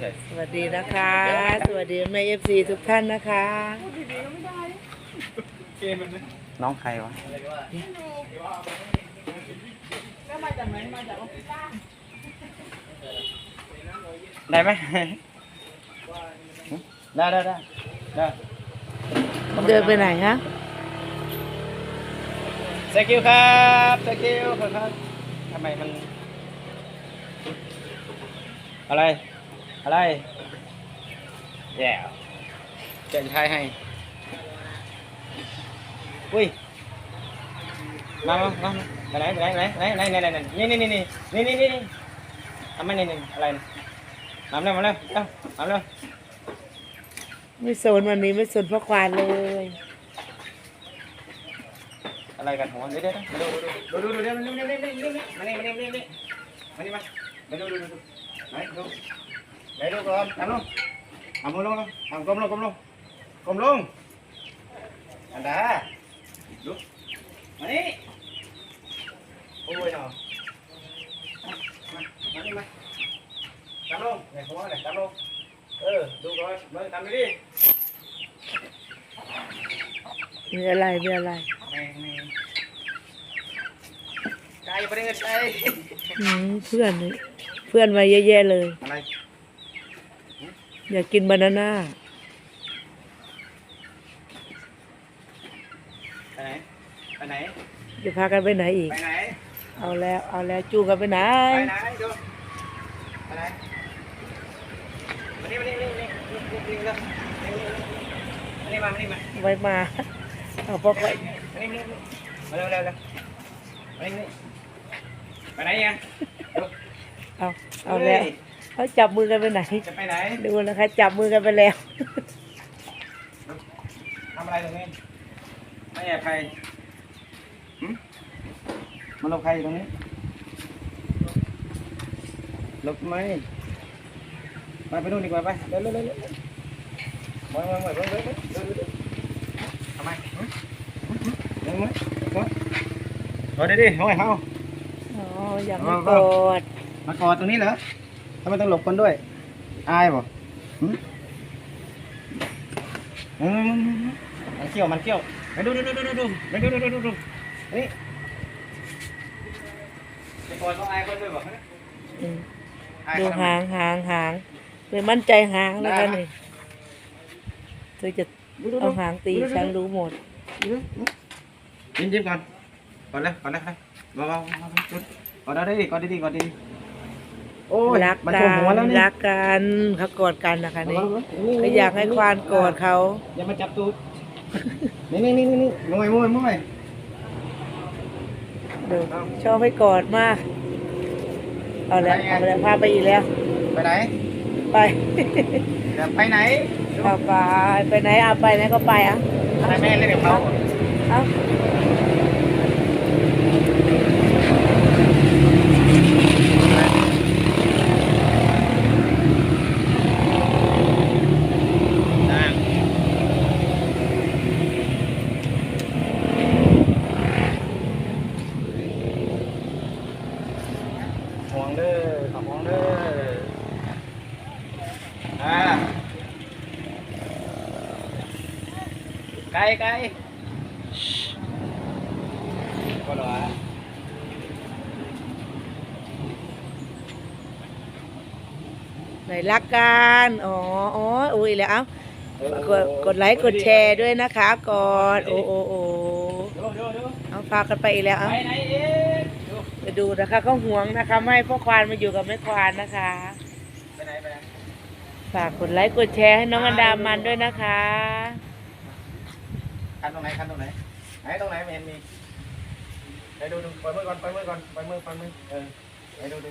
ใส่สวัสดีนะคะ สวัสดีแม่เอฟซีทุกท่านนะคะเกมมันน้องใครวะได้ไหมได้ได้ได้ได้เดินไปไหนฮะสกิลครับสกิลครับทำไมมัน อะไร อะไรแย่เจนชายให้อุ้ยมามามามาไปไหนไปไหนไปไหนไหนไหนไหนไหนนี่นี่นี่นี่นี่นี่นี่ทำไมนี่นี่อะไรนี่มาเร็วมาเร็วเร็วมาเร็วไม่สนวันนี้ไม่สนพ่อควานเลย อะไรกันหัวเดี๋ยวเดี๋ยวเดี๋ยวดูดูดูดูดูเดี๋ยวเดี๋ยวเดี๋ยวเดี๋ยวเดี๋ยวมานี่มานี่มานี่มานี่มาเดี๋ยวดูดูดูดูไหนดู ไหนดูก่อนทำลงทำมือลงลงทำก้มลงก้มลงก้มลงอันดาดูมานี่โอ้ยเนาะมามานี่มาทำลงเนี่ยหัวเนี่ยทำลงเออดูก่อนมาทำดิมีอะไรมีอะไรแม่งแม่งไก่ประเด็นไก่อืมเพื่อนนี่เพื่อนมาเยอะแยะเลยอะไร อยากกินบานาน่าไปไหน ไปไหน จะพากันไปไหนอีก ไปไหน เอาแล้วเอาแล้วจูงกันไปไหน ไปไหนดูไปไหนมานี่มานี่มานี่มานี่มานี่มานี่มาไว้มามเอาพวกไว้มานี่มานี่มาเร็วเร็วเร็วมานี่มานี่ไปไหนยังเอาเอาแล้ว เขาจับมือกันไปไหน จะไปไหนดูนะคะจับมือกันไปแล้วทำอะไรตรงนี้ไม่แอบใครหึมันหลบใครอยู่ตรงนี้หลบทำไมไปไปนู่นดีกว่าไปเร็วเร็วเร็วเร็วมามามาเร็วเร็วเร็วเร็วเร็วทำไมหึหึหึเร็วมาเร็วมาดิดิเอาไว้เอาอ๋ออยากให้กอดมากอดตรงนี้เหรอ ทำไมต้องหลบคนด้วย อายบ่หึอืมมันเขี้ยว มันเขี้ยวไปดูดูดูดูดูดูไปดูดูดูดูดูนี่จะกอดต้องอายคนด้วยบ่อืมอายดูหางหางหางเลยมั่นใจหางแล้วกันนี่เธอจะเอาหางตีฉันรู้หมดดูดูยิ้มยิ้มก่อนก่อนเลยก่อนเลยเบาเบาเบาเบาก่อนได้ดิก่อนด้ดิก่อนด้ดิ โอ้ยรักมันกัท่วมหัวแล้วนนี่รักกันเขากอดกันนะคะนี่เบาๆก็อยากให้ควานกอดเขาอย่ามาจับตูดนี่นี่นี่นี่นี่มวยมวยมวยดูชอบให้กอดมาก เอาแล้วเอาแล้วพาไปอีกแล้ว ไปไหนไปจะไปไหนเอาไปไปไหนเอาไปไหนก็ไปอะ ให้แม่เล่นกับเขาเอา ห่วงเด้อขอห่วงเด้ออ่าไกลไกลก็รอไหนรักกันอ๋ออ๋ออุ้ยแล้วเอากดกดไลค์กดแชร์ด้วยนะคะกดโอ้โอ้โอ้เอาพากันไปอีกแล้วเอาไปไหนเอ ดูไปดูนะคะเขาห่วงนะคะ ไม่ให้พ่อควานมาอยู่กับแม่ควานนะคะ ไปไหนไปไหนฝากกดไลค์กดแชร์ให้น้องอันดามันด้วยนะคะ คันตรงไหนคันตรงไหนไหนตรงไหนไม่เห็นมีไปดูดูปล่อยมือก่อนปล่อยมือก่อนปล่อยมือปล่อยมือเออไหนดูดู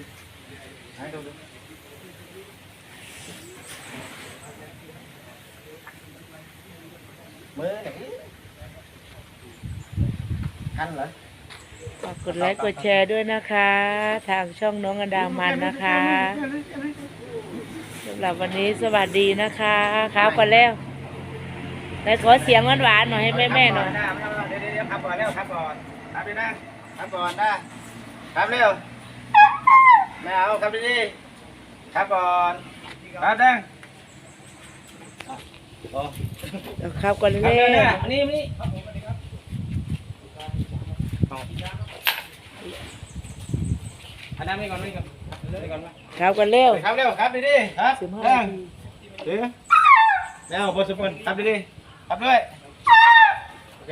ไหนดูดูมือไหนคันเหรอ ฝากกดไลค์กดแชร์ด้วยนะคะ ทางช่องน้องอันดามันนะคะสำหรับวันนี้สวัสดีนะคะครับกันแล้วไหนขอเสียงหวานๆหน่อยให้แม่ๆหน่อยเดี๋ยวเดี๋ยวขับก่อนเร็วขับก่อนขับดีนะขับก่อนนะขับเร็วไม่เอาขับดีๆขับก่อนครับแดงโอ้เอาครับก่อนเร็เนี่วยอันนี้นี่ อันนั้นไม่ก่อนไม่ก่อนไม่ก่อนครับก่อนเร็วครับเร็วครับดีๆครับสิบห้าแดนางทีเดี๋ยวแล้วบอสปอนครับดีๆครับด้วยโอเค